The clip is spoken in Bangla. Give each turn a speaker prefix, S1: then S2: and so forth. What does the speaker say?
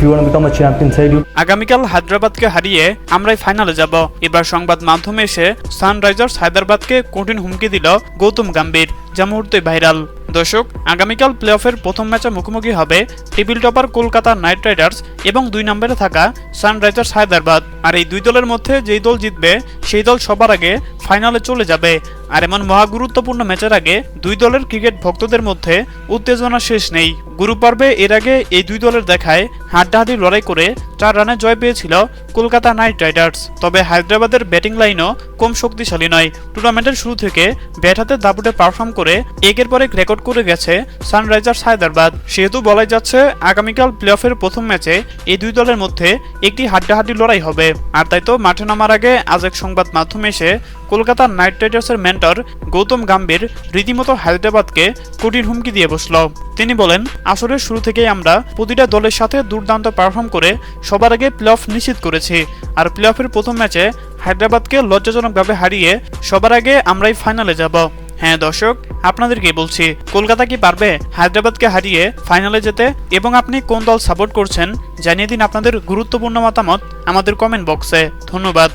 S1: If you want to become a champion side, you
S2: আগামীকাল হায়দ্রাবাদকে হারিয়ে আমরাই ফাইনালে যাব। এবার সংবাদ মাধ্যমে এসে সানরাইজার্স হায়দ্রাবাদকে কঠিন হুমকি দিল গৌতম গম্ভীর। যা মুহূর্তে ভাইরাল দর্শক, আগামীকাল প্লে অফের প্রথম ম্যাচে মুখোমুখি হবে table topper Kolkata knight riders এবং দুই নম্বরে থাকা সানরাইজার্স হায়দ্রাবাদ। আর এই দুই দলের মধ্যে যেই দল জিতবে, সেই দল সবার আগে ফাইনালে চলে যাবে। আর এমন মহা গুরুত্বপূর্ণ ম্যাচের আগে দুই দলের ক্রিকেট ভক্তদের মধ্যে উত্তেজনা শেষ নেই। গ্রুপ পর্বে এর আগে এই দুই দলের দেখায় হাড্ডাহাড্ডি লড়াই করে চার রানে জয় পেয়েছিল কলকাতা নাইট রাইডার্স। তবে হায়দ্রাবাদের ব্যাটিং লাইনও কম শক্তিশালী নয়। টুর্নামেন্টের শুরু থেকে ব্যাট হাতে দাপুটে পারফর্ম করে একের পর এক রেকর্ড করে গেছে সানরাইজার্স হায়দ্রাবাদ। সেহেতু বলাই যাচ্ছে, আগামীকাল প্লে অফের প্রথম ম্যাচে এই দুই দলের মধ্যে একটি হাড্ডাহাড্ডি লড়াই হবে। আর তাই তো মাঠে নামার আগে আজ এক সংবাদ মাধ্যমে এসে কলকাতা নাইট রাইডার্সের মেন্টর গৌতম গাম্ভীর রীতিমতো হায়দ্রাবাদকে কঠিন হুমকি দিয়ে বসল। তিনি বলেন, আসরের শুরু থেকেই আমরা প্রতিটা দলের সাথে দুর্দান্ত পারফর্ম করে সবার আগে প্লে অফ নিশ্চিত করেছি। আর প্লে অফের প্রথম ম্যাচে হায়দ্রাবাদকে লজ্জাজনকভাবে হারিয়ে সবার আগে আমরাই ফাইনালে যাব। হ্যাঁ দর্শক আপনাদেরকে বলছি, কলকাতা কি পারবে হায়দ্রাবাদকে হারিয়ে ফাইনালে যেতে? এবং আপনি কোন দল সাপোর্ট করছেন? জানিয়ে দিন আপনাদের গুরুত্বপূর্ণ মতামত আমাদের কমেন্ট বক্সে ধন্যবাদ।